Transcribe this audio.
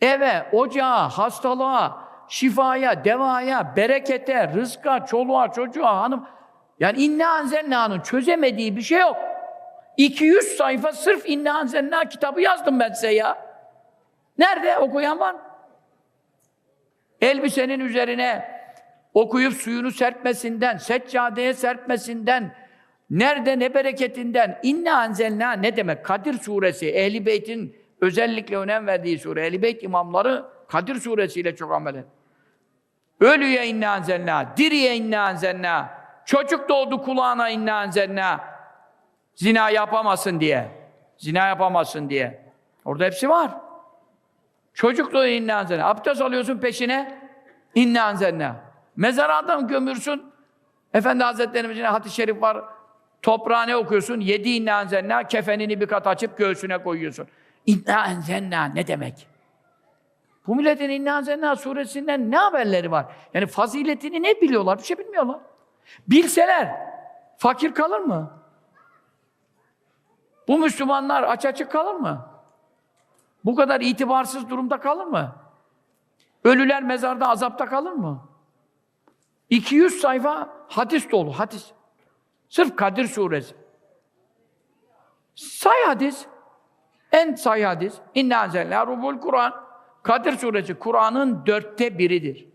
eve, ocağa, hastalığa, şifaya, devaya, berekete, rızka, çoluğa, çocuğa, hanım. Yani inna anzenna'nın çözemediği bir şey yok. 200 sayfa sırf inna anzenna kitabı yazdım ben size ya. Nerede? Okuyan var? Elbisenin üzerine okuyup suyunu serpmesinden, seccadeye serpmesinden, nerede ne bereketinden, inna anzelna ne demek? Kadir suresi, Ehli Beyt'in özellikle önem verdiği sure. Ehli Beyt imamları Kadir suresiyle çok amel eder. Ölüye inna anzelna, diriye inna anzelna, çocuk doğdu kulağına inna anzelna, zina yapamasın diye, zina yapamasın diye. Orada hepsi var. Çocuk doğuyor inna anzelna. Abdest alıyorsun peşine, inna anzelna. Mezara adam gömürsün, Efendi Hazretlerimizin hadis-i şerif var, toprağa ne okuyorsun? Yedi inna anzelna, kefenini bir kat açıp göğsüne koyuyorsun. İnna anzelna ne demek? Bu milletin İnna Anzelna suresinden ne haberleri var? Yani faziletini ne biliyorlar? Bir şey bilmiyorlar. Bilseler fakir kalır mı? Bu Müslümanlar aç açık kalır mı? Bu kadar itibarsız durumda kalır mı? Ölüler mezarda azapta kalır mı? 200 sayfa hadis dolu, hadis. Sırf Kadir suresi. Say hadis. En say hadis. İnna anzelna rubul Kur'an. Kadir suresi Kur'an'ın dörtte biridir.